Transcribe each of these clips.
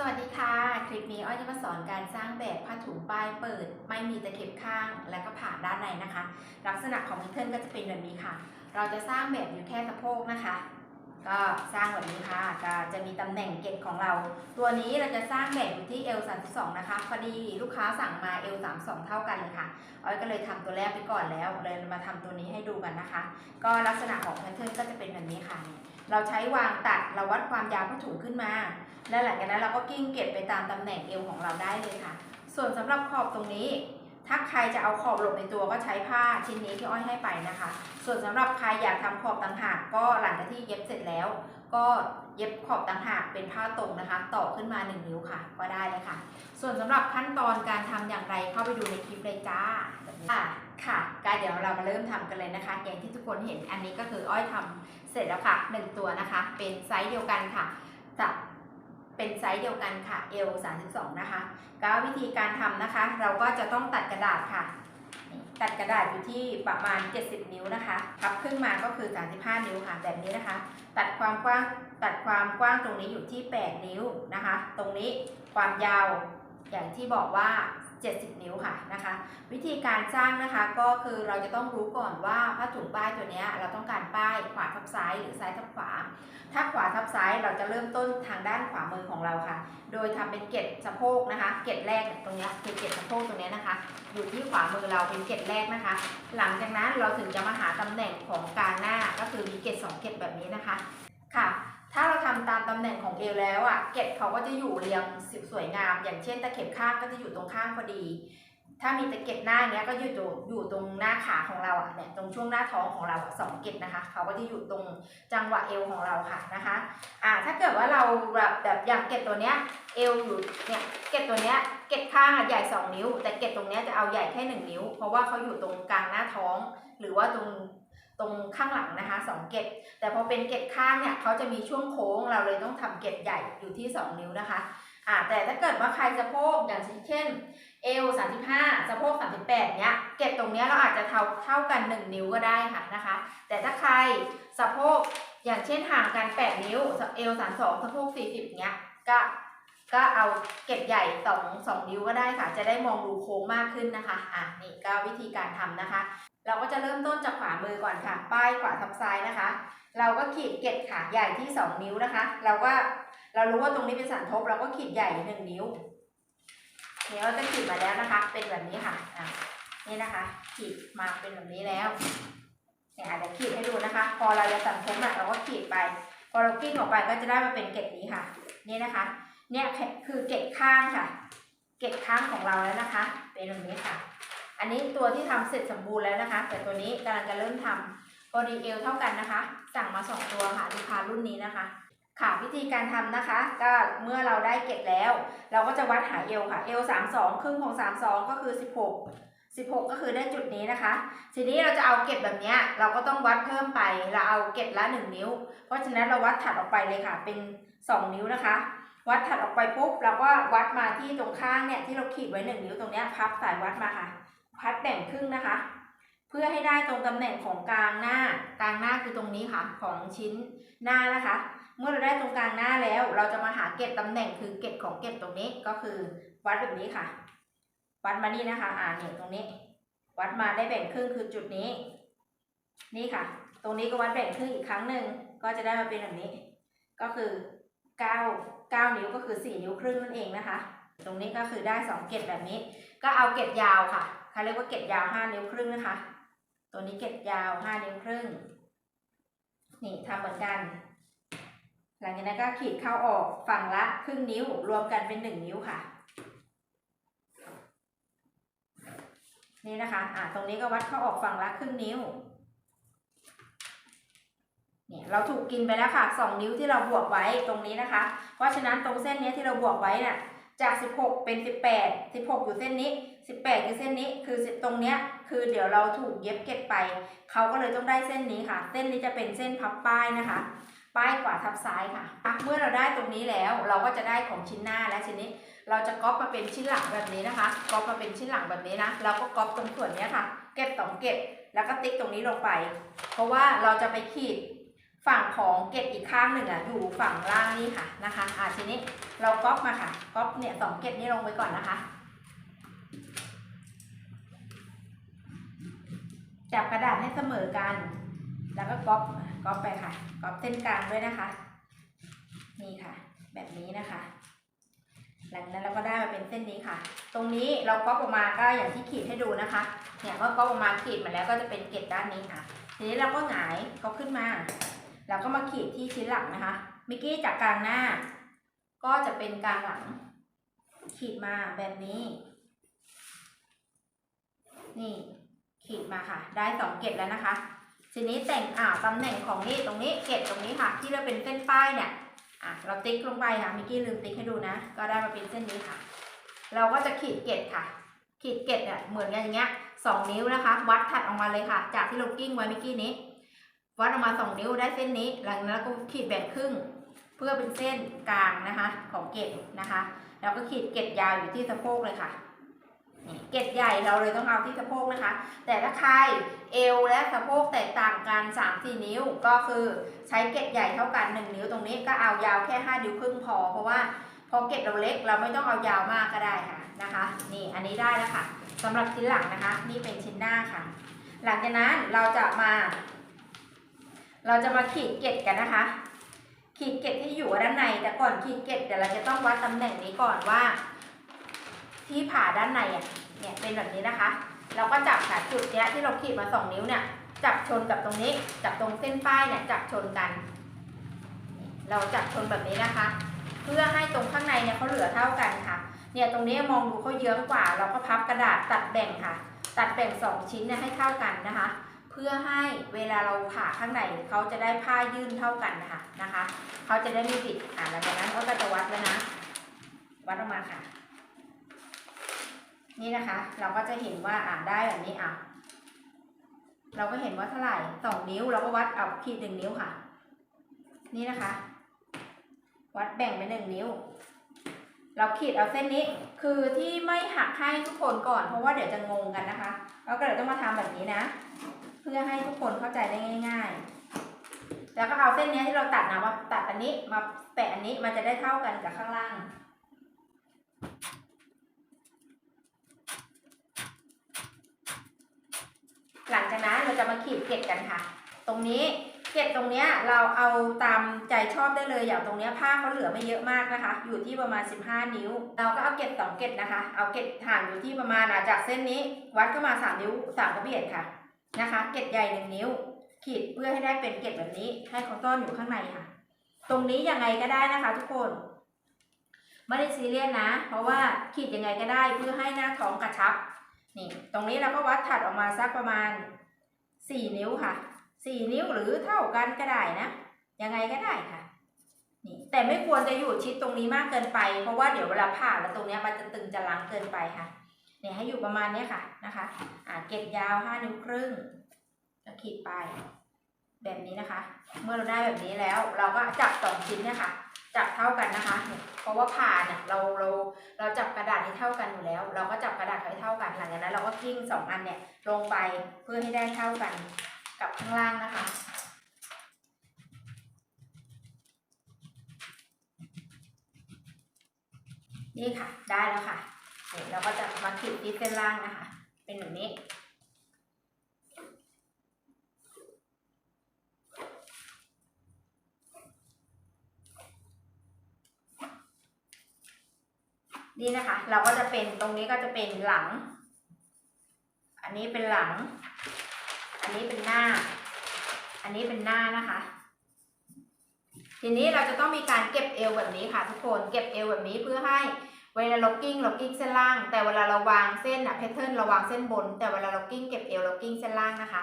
สวัสดีค่ะ คลิปนี้อ้อยจะมาสอนการสร้างแบบผ้าถุงป้ายเปิด ไม่มีตะเข็บข้างและก็ผ่าด้านในนะคะ ลักษณะของแพทเทิร์นก็จะเป็นแบบนี้ค่ะ เราจะสร้างแบบอยู่แค่สะโพกนะคะ ก็สร้างแบบนี้ค่ะก็จะมีตำแหน่งเก็บของเรา ตัวนี้เราจะสร้างแบบอยู่ที่ L 32นะคะพอดีลูกค้าสั่งมา L 32เท่ากันเลยค่ะอ้อยก็เลยทำตัวแรกไปก่อนแล้วเลยมาทำตัวนี้ให้ดูกันนะคะ ก็ลักษณะของแพทเทิร์นก็จะเป็นแบบนี้ค่ะเเราใช้วางตัดเราวัดความยาวผ้าถุงขึ้นมา แล้วหลังจากนั้นเราก็กิ้งเก็บไปตามตำแหน่งเอวของเราได้เลยค่ะ ส่วนสำหรับขอบตรงนี้ ถ้าใครจะเอาขอบหลบในตัวก็ใช้ผ้าชิ้นนี้ที่อ้อยให้ไปนะคะ ส่วนสำหรับใครอยากทำขอบต่างหากก็หลังจากที่เย็บเสร็จแล้ว ก็เย็บขอบต่างหากเป็นผ้าตรงนะคะ ต่อขึ้นมา 1 นิ้วค่ะ ก็ได้เลยค่ะ ส่วนสำหรับขั้นตอนการทำอย่างไรเข้าไปดูในคลิปเลยจ้าแบบนี้ ค่ะก็เดี๋ยวเรามาเริ่มทำกันเลยนะคะ อย่างที่ทุกคนเห็นอันนี้ก็คืออ้อยทำเสร็จแล้วค่ะหนึ่งตัวนะคะ เป็นไซส์เดียวกันค่ะจะเป็นไซส์เดียวกันค่ะ L 32 นะคะ ก็วิธีการทำนะคะ เราก็จะต้องตัดกระดาษค่ะ ตัดกระดาษอยู่ที่ประมาณ 70 นิ้วนะคะพับครึ่งมาก็คือ 35 นิ้วค่ะ แบบนี้นะคะ ตัดความกว้างตัดความกว้างตรงนี้อยู่ที่ 8 นิ้วนะคะ ตรงนี้ความยาวอย่างที่บอกว่า 70 นิ้วค่ะนะคะ วิธีการสร้างนะคะก็คือเราจะต้องรู้ก่อนว่าผ้าถุงป้ายตัวเนี้ยเราต้องการป้ายขวาทับซ้ายหรือซ้ายทับขวา ถ้าขวาทับซ้ายเราจะเริ่มต้นทางด้านขวามือของเราค่ะ โดยทำเป็นเกล็ดสะโพกนะคะ เกล็ดแรกตรงเนี้ยคือเกล็ดสะโพกตรงเนี้ยนะคะ อยู่ที่ขวามือเราเป็นเกล็ดแรกนะคะ หลังจากนั้นเราถึงจะมาหาตำแหน่งของกลางหน้าก็คือมีเกล็ดสองเกล็ดแบบนี้นะคะค่ะ ตามตำแหน่งของเอวแล้วอะเกล็ดเขาก็จะอยู่เรียงสิบสวยงาม อย่างเช่นตะเข็บข้างก็จะอยู่ตรงข้างพอดี ถ้ามีตะเก็บหน้าเนี้ยก็อยู่ตรงอยู่ตรงหน้าขาของเราอะเนี่ยตรงช่วงหน้าท้องของเราสองเก็บนะคะ เขาก็จะอยู่ตรงจังหวะเอวของเราค่ะนะคะอ่าถ้าเกิดว่าเราแบบแบบอย่างเก็บตัวเนี้ยเอวอยู่เนี่ยเก็บตัวเนี้ยเก็บข้างอะใหญ่2นิ้ว แต่เก็บตรงเนี้ยจะเอาใหญ่แค่1นิ้ว เพราะว่าเขาอยู่ตรงกลางหน้าท้อง หรือว่าตรง ตรงข้างหลังนะคะสองเก็บแต่พอเป็นเก็บข้างเนี่ยเขาจะมีช่วงโค้งเราเลยต้องทำเก็บใหญ่อยู่ที่ 2 นิ้วนะคะอ่าแต่ถ้าเกิดว่าใครสะโพกอย่างเช่นเอว35สะโพก38เนี้ยเก็บตรงเนี้ยเราอาจจะเท่าเท่ากัน 1 นิ้วก็ได้ค่ะนะคะ แต่ถ้าใครสะโพกอย่างเช่นห่างกัน 8 นิ้วเอว32สะโพก40เนี้ยก็ก็เอาเก็บใหญ่2 2นิ้วก็ได้ค่ะ จะได้มองดูโค้งมากขึ้นนะคะ อะนี่ก็วิธีการทำนะคะเราก็จะเริ่มต้นจากขวามือก่อนค่ะ ป้ายขวาทับซ้ายนะคะ เราก็ขีดเกล็ดขาใหญ่ที่ 2 นิ้วนะคะ เราก็เรารู้ว่าตรงนี้เป็นสันทบ เราก็ขีดใหญ่ 1 นิ้วเนี่ยเราจะขีดมาแล้วนะคะ เป็นแบบนี้ค่ะอะนี่นะคะ ขีดมาเป็นแบบนี้แล้วเนี่ยอาจจะขีดให้ดูนะคะ พอเราจะสันทบอะเราก็ขีดไป พอเรากิ้งออกไปก็จะได้มาเป็นเกล็ดนี้ค่ะ นี่นะคะ เนี่ยคือเกล็ดข้างค่ะ เกล็ดข้างของเราแล้วนะคะ เป็นแบบนี้ค่ะ อันนี้ตัวที่ทำเสร็จสมบูรณ์แล้วนะคะ แต่ตัวนี้กำลังจะเริ่มทำพอดีเอลเท่ากันนะคะ สั่งมาสองตัวค่ะลูกค้ารุ่นนี้นะคะ ค่ะวิธีการทำนะคะ ก็เมื่อเราได้เกล็ดแล้ว เราก็จะวัดหาเอวค่ะเอวสามสองครึ่งของสามสองก็คือสิบหกสิบหกก็คือได้จุดนี้นะคะ ทีนี้เราจะเอาเก็บแบบเนี้ยเราก็ต้องวัดเพิ่มไป เราเอาเก็บละหนึ่งนิ้ว เพราะฉะนั้นเราวัดถัดออกไปเลยค่ะ เป็นสองนิ้วนะคะ วัดถัดออกไปปุ๊บเราก็วัดมาที่ตรงข้างเนี่ยที่เราขีดไว้หนึ่งนิ้วตรงเนี้ยพับสายวัดมาค่ะ พัดแบ่งครึ่งนะคะ เพื่อให้ได้ตรงตำแหน่งของกลางหน้ากลางหน้าคือตรงนี้ค่ะของชิ้นหน้านะคะ เมื่อเราได้ตรงกลางหน้าแล้ว เราจะมาหาเก็บตำแหน่งคือเก็บของเก็บตรงนี้ก็คือวัดแบบนี้ค่ะ วัดมานี่นะคะ อ่าเนี่ยตรงนี้ วัดมาได้แบ่งครึ่งคือจุดนี้ นี่ค่ะ ตรงนี้ก็วัดแบ่งครึ่งอีกครั้งหนึ่งก็จะได้มาเป็นแบบนี้ ก็คือเก้าเก้านิ้วก็คือสี่นิ้วครึ่งนั่นเองนะคะ ตรงนี้ก็คือได้สองเกล็ดแบบนี้ ก็เอาเกล็ดยาวค่ะ เขาเรียกว่าเกล็ดยาวห้านิ้วครึ่งนะคะ ตัวนี้เกล็ดยาวห้านิ้วครึ่ง นี่ทำเหมือนกัน หลังจากนั้นก็ขีดเข้าออกฝั่งละครึ่งนิ้วรวมกันเป็นหนึ่งนิ้วค่ะ นี่นะคะ อ่าตรงนี้ก็วัดเข้าออกฝั่งละครึ่งนิ้วเนี่ยเราถูกกินไปแล้วค่ะสองนิ้วที่เราบวกไว้ตรงนี้นะคะ เพราะฉะนั้นตรงเส้นนี้ที่เราบวกไว้น่ะ จาก 16 เป็น 18 16 อยู่เส้นนี้ 18คือเส้นนี้คือตรงเนี้ยคือเดี๋ยวเราถูกเย็บเก็บไป เขาก็เลยต้องได้เส้นนี้ค่ะ เส้นนี้จะเป็นเส้นพับป้ายนะคะ ป้ายขวาทับซ้ายค่ะะเมื่อเราได้ตรงนี้แล้วเราก็จะได้ของชิ้นหน้าและชิ้นนี้ เราจะก๊อปมาเป็นชิ้นหลังแบบนี้นะคะ ก๊อปมาเป็นชิ้นหลังแบบนี้นะเราก็ก๊อปตรงส่วนเนี้ยค่ะ เก็บสองเก็บ แล้วก็ติ๊กตรงนี้ลงไป เพราะว่าเราจะไปขีด ฝั่งของเกล็ดอีกข้างหนึ่งอะอยู่ฝั่งล่างนี่ค่ะนะคะอะทีนี้เราก๊อปมาค่ะก๊อปเนี่ยสองเกล็ดนี้ลงไปก่อนนะคะ จับกระดาษให้เสมอกัน แล้วก็ก๊อปก๊อปไปค่ะก๊อปเส้นกลางด้วยนะคะ นี่ค่ะ แบบนี้นะคะหลังนั้นเราก็ได้มาเป็นเส้นนี้ค่ะ ตรงนี้เราก๊อปออกมาก็อย่างที่ขีดให้ดูนะคะ เนี่ยเมื่อก๊อปออกมาขีดมาแล้วก็จะเป็นเกล็ดด้านนี้ค่ะ ทีนี้เราก็หงายเขาขึ้นมา แล้วก็มาขีดที่ชิ้นหลังนะคะมิกกี้จากกลางหน้า ก็จะเป็นกลางหลัง ขีดมาแบบนี้ นี่ ขีดมาค่ะ ได้สองเกล็ดแล้วนะคะ ทีนี้แต่งอ่าตำแหน่งของนี่ตรงนี้เกล็ดตรงนี้ค่ะ ที่เราเป็นเส้นป้ายเนี่ยอะเราติ๊กลงไปค่ะมิกกี้ลืมติ๊กให้ดูนะ ก็ได้มาเป็นเส้นนี้ค่ะ เราก็จะขีดเกล็ดค่ะ ขีดเกล็ดเนี่ยเหมือนกันอย่างเงี้ยสองนิ้วนะคะ วัดถัดออกมาเลยค่ะ จากที่เรากิ้งไว้มื่อกี้นี้ วัดออกมาสองนิ้วได้เส้นนี้ หลังนั้นเราก็ขีดแบ่งครึ่ง เพื่อเป็นเส้นกลางนะคะ ของเกล็ดนะคะแล้วก็ขีดเกล็ดยาวอยู่ที่สะโพกเลยค่ะเกล็ดใหญ่เราเลยต้องเอาที่สะโพกนะคะ แต่ถ้าใครเอวและสะโพกแตกต่างกัน 3 4 นิ้วก็คือใช้เกล็ดใหญ่เท่ากัน 1 นิ้วตรงนี้ก็เอายาวแค่ 5 นิ้วครึ่งพอ เพราะว่าพอเกล็ดเราเล็กเราไม่ต้องเอายาวมากก็ได้ค่ะนะคะ นี่อันนี้ได้แล้วค่ะสำหรับชิ้นหลังนะคะ นี่เป็นชิ้นหน้าค่ะ หลังจากนั้นเราจะมา เราจะมาขีดเกล็ดกันนะคะ ขีดเกล็ดที่อยู่ด้านใน แต่ก่อนขีดเกล็ดเดี๋ยวเราจะต้องวัดตำแหน่งนี้ก่อนว่า ที่ผ่าด้านในอะเนี่ยเป็นแบบนี้นะคะ เราก็จับค่ะจุดเนี้ยที่เราขีดมาสองนิ้วเนี่ย จับชนกับตรงนี้ จับตรงเส้นป้ายเนี่ยจับชนกัน เราจับชนแบบนี้นะคะ เพื่อให้ตรงข้างในเนี่ยเขาเหลือเท่ากันค่ะ เนี่ยตรงนี้มองดูเขาเยื้อะกว่า เราก็พับกระดาษตัดแบ่งค่ะ ตัดแบ่งสองชิ้นเนี่ยให้เท่ากันนะคะ พื่อให้เวลาเราผ่าข้างในเขาจะได้ผ้ายื่นเท่ากันนะคะนะคะเขาจะได้ไม่บิดอ่าหลังจากนั้นก็จะวัดแล้วนะ วัดออกมาค่ะ นี่นะคะ เราก็จะเห็นว่าอ่าได้แบบนี้อะเราก็เห็นว่าเท่าไหร่สองนิ้วเราก็วัดเอาขีดหนึ่งนิ้วค่ะ นี่นะคะ วัดแบ่งไปหนึ่งนิ้ว เราขีดเอาเส้นนี้คือที่ไม่หักให้ทุกคนก่อน เพราะว่าเดี๋ยวจะงงกันนะคะเราก็เลยต้องมาทำแบบนี้นะ พื่อให้ทุกคนเข้าใจได้ง่าย ๆ แล้วก็เอาเส้นนี้ที่เราตัดนะมาตัดอันนี้มาแปะอันนี้มันจะได้เท่ากันกับข้างล่าง หลังจากนั้นเราจะมาขีดเกล็ดกันค่ะ ตรงนี้เกล็ดตรงเนี้ยเราเอาตามใจชอบได้เลยอย่างตรงเนี้ยผ้าเขาเหลือไม่เยอะมากนะคะ อยู่ที่ประมาณ 15 นิ้ว เราก็เอาเกล็ดสองเกล็ดนะคะ เอาเกล็ดห่างอยู่ที่ประมาณจากเส้นนี้ วัดเข้ามา 3 นิ้ว3กระเบียดค่ะ นะคะ เกล็ดใหญ่หนึ่งนิ้ว ขีดเพื่อให้ได้เป็นเกล็ดแบบนี้ ให้เขาซ่อนอยู่ข้างในค่ะ ตรงนี้ยังไงก็ได้นะคะ ทุกคนไม่ได้ซีเรียสนะ เพราะว่าขีดยังไงก็ได้เพื่อให้หน้าท้องกระชับ นี่ ตรงนี้เราก็วัดถัดออกมาสักประมาณ 4 นิ้วค่ะ 4 นิ้วหรือเท่ากันก็ได้นะ ยังไงก็ได้ค่ะ นี่ แต่ไม่ควรจะอยู่ชิดตรงนี้มากเกินไป เพราะว่าเดี๋ยวเวลาผ่าแล้วตรงนี้มันจะตึงจะล้างเกินไปค่ะ เนี่ยให้อยู่ประมาณนี้ค่ะนะคะอ่าเก็บยาว5นิ้วครึ่งแล้วขีดไปแบบนี้นะคะ เมื่อเราได้แบบนี้แล้วเราก็จับสองชิ้นเนี่ยค่ะ จับเท่ากันนะคะเนี่ยเพราะว่าผ่าเนี่ยเราเราเราจับกระดาษให้เท่ากันอยู่แล้ว เราก็จับกระดาษให้เท่ากันหลังจากนั้นเราก็กิ้งสองอันเนี่ยลงไปเพื่อให้ได้เท่ากันกับข้างล่างนะคะนี่ค่ะ ได้แล้วค่ะ เดี๋ยวเราก็จะมาขีดที่เส้นล่างนะคะ เป็นแบบนี้ นี่นะคะ เราก็จะเป็นตรงนี้ก็จะเป็นหลัง อันนี้เป็นหลัง อันนี้เป็นหน้า อันนี้เป็นหน้านะคะทีนี้เราจะต้องมีการเก็บเอวแบบนี้ค่ะทุกคนเก็บเอวแบบนี้เพื่อให้ เวลาเรากิ้งเรากิ้งเส้นล่าง แต่เวลาเราวางเส้นอะแพทเทิร์นเราวางเส้นบน แต่เวลาเรากิ้งเก็บเอวเรากิ้งเส้นล่างนะคะ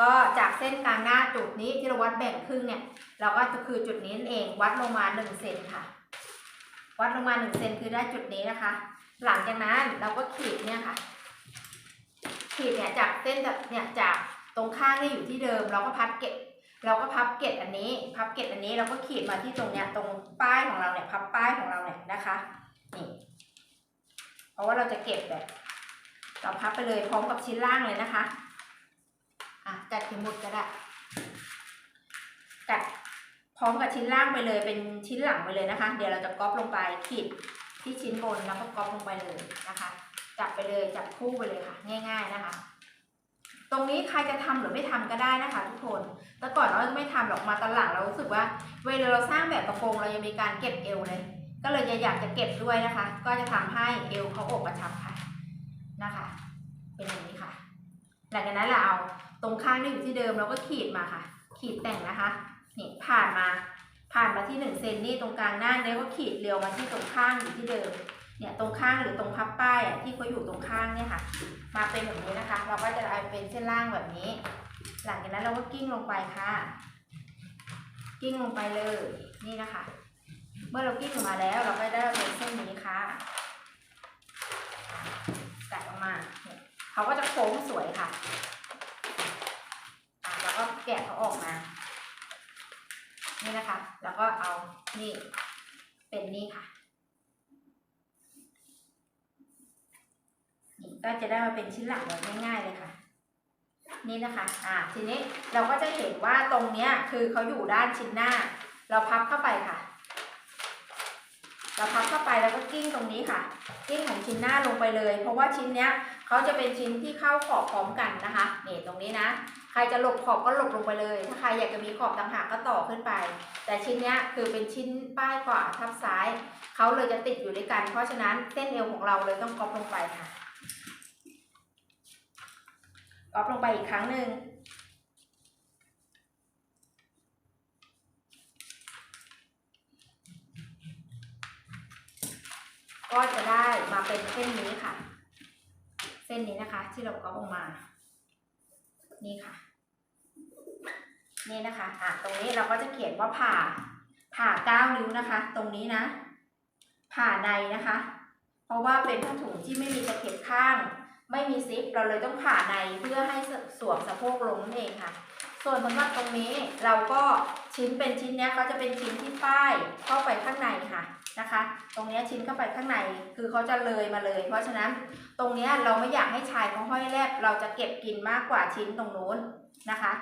ก็จากเส้นกลางหน้าจุดนี้ที่เราวัดแบ่งครึ่งเนี่ย เราก็คือจุดนี้นั่นเองวัดลงมาหนึ่งเซนค่ะ วัดลงมาหนึ่งเซนคือได้จุดนี้นะคะ หลังจากนั้นเราก็ขีดเนี่ยค่ะ ขีดเนี่ยจากเส้นเนี่ยจากตรงข้างนี่อยู่ที่เดิม เราก็พับเกล็ดเราก็พับเกล็ดอันนี้ พับเกล็ดอันนี้เราก็ขีดมาที่ตรงเนี้ยตรงป้ายของเราเนี่ยพับป้ายของเราเนี่ยนะคะนี่ เพราะว่าเราจะเก็บแบบเราพับไปเลยพร้อมกับชิ้นล่างเลยนะคะ อะกัดเข็มหมุดก็ได้กัดพร้อมกับชิ้นล่างไปเลยเป็นชิ้นหลังไปเลยนะคะ เดี๋ยวเราจะก๊อปลงไปขีดที่ชิ้นบนแล้วก็ก๊อปลงไปเลยนะคะ จับไปเลยจับคู่ไปเลยค่ะ ง่าย ๆนะคะ ตรงนี้ใครจะทำหรือไม่ทำก็ได้นะคะ ทุกคน แต่ก่อนเราไม่ทำหรอกมาตอนหลังเรารู้สึกว่า เวลาเราสร้างแบบกระโปรงเรายังมีการเก็บเอวเลย ก็เลยอยากจะเก็บด้วยนะคะ ก็จะทำให้เอวเขาอกกระชับค่ะนะคะ เป็นอย่างนี้ค่ะ หลังจากนั้นเราเอาตรงข้างที่อยู่ที่เดิมเราก็ขีดมาค่ะ ขีดแต่งนะคะนี่ผ่านมาผ่านมาที่หนึ่งเซนนี่ตรงกลางหน้าแล้วก็ขีดเรียวมาที่ตรงข้างอยู่ที่เดิมเนี่ยตรงข้างหรือตรงพับป้ายที่เขาอยู่ตรงข้างเนี่ยค่ะ มาเป็นแบบนี้นะคะ เราก็จะเอาเป็นเส้นล่างแบบนี้ หลังจากนั้นเราก็กิ้งลงไปค่ะ กิ้งลงไปเลยนี่นะคะ มื่อเรากิ้งออกมาแล้วเราก็ได้เป็นเส้นนี้ค่ะกัดออกมา เขาก็จะโค้งสวยค่ะอะแล้วก็แกะเขาออกมา นี่นะคะ แล้วก็เอา นี่ เป็นนี่ค่ะ นี่ก็จะได้มาเป็นชิ้นหลังแบบง่ายๆเลยค่ะนี่นะคะ อ่า ทีนี้เราก็จะเห็นว่าตรงเนี้ยคือเขาอยู่ด้านชิ้นหน้า เราพับเข้าไปค่ะ เราพับเข้าไปแล้วก็กิ้งตรงนี้ค่ะ กิ้งของชิ้นหน้าลงไปเลย เพราะว่าชิ้นเนี้ยเขาจะเป็นชิ้นที่เข้าขอบพร้อมกันนะคะเนี่ตรงนี้นะ ใครจะหลบขอบก็หลบลงไปเลย ถ้าใครอยากจะมีขอบต่างหากก็ต่อขึ้นไป แต่ชิ้นเนี้ยคือเป็นชิ้นป้ายขวาทับซ้ายเขาเลยจะติดอยู่ด้วยกัน เพราะฉะนั้นเส้นเอวของเราเลยต้องก๊อปลงไปค่ะก๊อปลงไปอีกครั้งหนึ่ง ก็จะได้มาเป็นเส้นนี้ค่ะ เส้นนี้นะคะ ที่เราก๊ออกมา นี่ค่ะ นี่นะคะอะตรงนี้เราก็จะเขียนว่าผ่า ผ่าเก้านิ้วนะคะ ตรงนี้นะ ผ่าในนะคะ เพราะว่าเป็นผ้าถุงที่ไม่มีตะเข็บข้าง ไม่มีซิปเราเลยต้องผ่าในเพื่อให้สวมสะโพกลงนั่นเองค่ะส่วนสำหรับตรงนี้เราก็ชิ้นเป็นชิ้นเนี้ยเขาจะเป็นชิ้นที่ป้ายเข้าไปข้างในค่ะ นะคะ ตรงนี้ชิ้นเข้าไปข้างในคือเขาจะเลยมาเลย เพราะฉะนั้นตรงนี้เราไม่อยากให้ชายเขาห้อยแลบเราจะเก็บกินมากกว่าชิ้นตรงนู้นนะคะ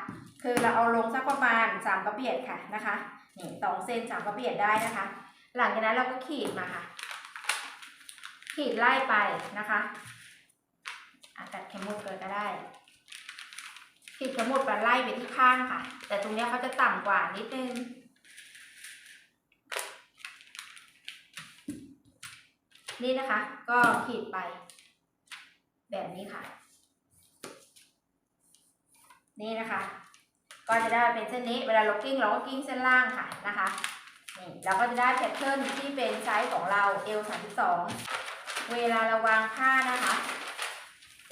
คือเราเอาลงสักประมาณสามกระเบียดค่ะนะคะนี่สองเซนสามกระเบียดได้นะคะ หลังจากนั้นเราก็ขีดมาค่ะ ขีดไล่ไปนะคะอาตัดเข็มหมุดเกิดก็ได้ขีดเข็มหมุดไปไล่ไปที่ข้างค่ะ แต่ตรงนี้เขาจะต่ำกว่านิดนึง นี่นะคะ ก็ขีดไป แบบนี้ค่ะ นี่นะคะ ก็จะได้เป็นเส้นนี้ เวลาเรากิ้งเราก็กิ้งเส้นล่างค่ะนะคะนี่เราก็จะได้แพทเทิร์นที่เป็นไซส์ของเรา L 32เวลาเราวางผ้านะคะ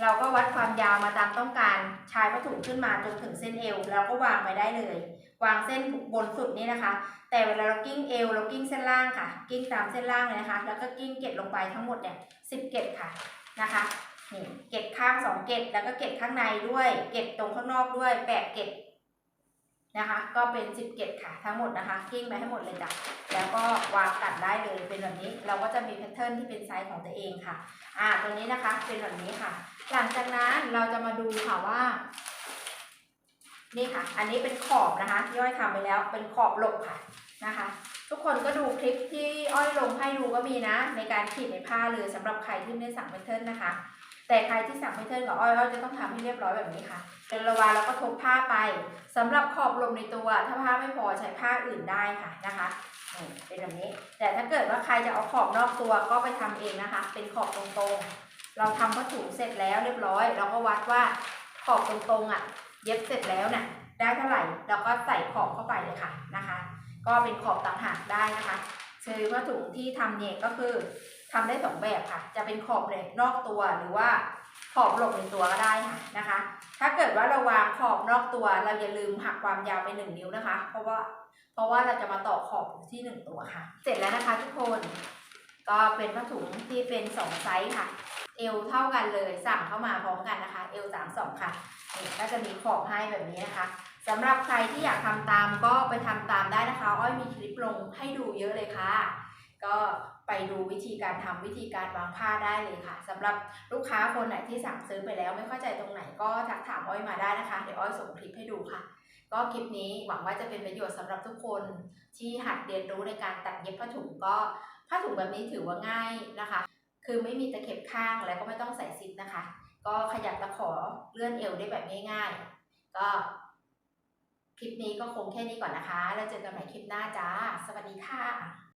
เราก็วัดความยาวมาตามต้องการชายผ้าถุงขึ้นมาจนถึงเส้นเอวแล้วก็วางไว้ได้เลย วางเส้นบนสุดนี้นะคะ แต่เวลาเรากิ้งเอวเรากิ้งเส้นล่างค่ะ กิ้งตามเส้นล่างเลยนะคะ แล้วก็กิ้งเกล็ดลงไปทั้งหมดเนี่ยสิบเกล็ดค่ะนะคะนี่เกล็ดข้างสองเกล็ดแล้วก็เกล็ดข้างในด้วย เกล็ดตรงข้างนอกด้วยแปดเกล็ด นะคะ ก็เป็นสิบเกล็ดค่ะทั้งหมดนะคะกิ้งไปให้หมดเลยจ้ะแล้วก็วางตัดได้เลยเป็นแบบนี้เราก็จะมีแพทเทิร์นที่เป็นไซส์ของตัวเองค่ะ อ่าตรงนี้นะคะเป็นแบบนี้ค่ะ หลังจากนั้นเราจะมาดูค่ะว่า นี่ค่ะ อันนี้เป็นขอบนะคะที่อ้อยทำไปแล้วเป็นขอบหลบค่ะนะคะ ทุกคนก็ดูคลิปที่อ้อยลงให้ดูก็มีนะ ในการขีดในผ้าเลยสำหรับใครที่ไม่ได้สั่งแพทเทิร์นนะคะ แต่ใครที่สั่งแพทเทิร์นกับอ้อยอ้อยจะต้องทำให้เรียบร้อยแบบนี้ค่ะเป็นระวาแล้วก็ทบผ้าไปสำหรับขอบลมในตัว ถ้าผ้าไม่พอใช้ผ้าอื่นได้ค่ะนะคะเป็นแบบนี้ แต่ถ้าเกิดว่าใครจะเอาขอบนอกตัวก็ไปทำเองนะคะ เป็นขอบตรงๆ เราทำผ้าถุงเสร็จแล้วเรียบร้อย เราก็วัดว่าขอบตรงๆอะ เย็บเสร็จแล้วเนี่ยได้เท่าไหร่เราก็ใส่ขอบเข้าไปเลยค่ะนะคะ ก็เป็นขอบต่างหากได้นะคะคือผ้าถุงที่ทำเนี่ยก็คือ ทำได้สองแบบค่ะ จะเป็นขอบเลยนอกตัวหรือว่าขอบหลบในตัวก็ได้ค่ะนะคะ ถ้าเกิดว่าเราวางขอบนอกตัว เราอย่าลืมหักความยาวไปหนึ่งนิ้วนะคะ เพราะว่าเพราะว่าเราจะมาต่อขอบที่หนึ่งตัวค่ะ เสร็จแล้วนะคะทุกคน ก็เป็นผ้าถุงที่เป็นสองไซส์ค่ะ เอวเท่ากันเลยสั่งเข้ามาพร้อมกันนะคะ เอวสามสองค่ะนี่ก็จะมีขอบให้แบบนี้นะคะสำหรับใครที่อยากทำตามก็ไปทำตามได้นะคะ อ้อยมีคลิปลงให้ดูเยอะเลยค่ะ ก็ ไปดูวิธีการทำวิธีการวางผ้าได้เลยค่ะสำหรับลูกค้าคนไหนที่สั่งซื้อไปแล้วไม่เข้าใจตรงไหนก็ทักถามอ้อยมาได้นะคะ เดี๋ยวอ้อยส่งคลิปให้ดูค่ะ ก็คลิปนี้หวังว่าจะเป็นประโยชน์สำหรับทุกคนที่หัดเรียนรู้ในการตัดเย็บผ้าถุงก็ผ้าถุงแบบนี้ถือว่าง่ายนะคะ คือไม่มีตะเข็บข้างและก็ไม่ต้องใส่ซิปนะคะ ก็ขยับตะขอเลื่อนเอวได้แบบง่ายๆ ก็คลิปนี้ก็คงแค่นี้ก่อนนะคะ แล้วเจอกันใหม่คลิปหน้าจ้า สวัสดีค่ะ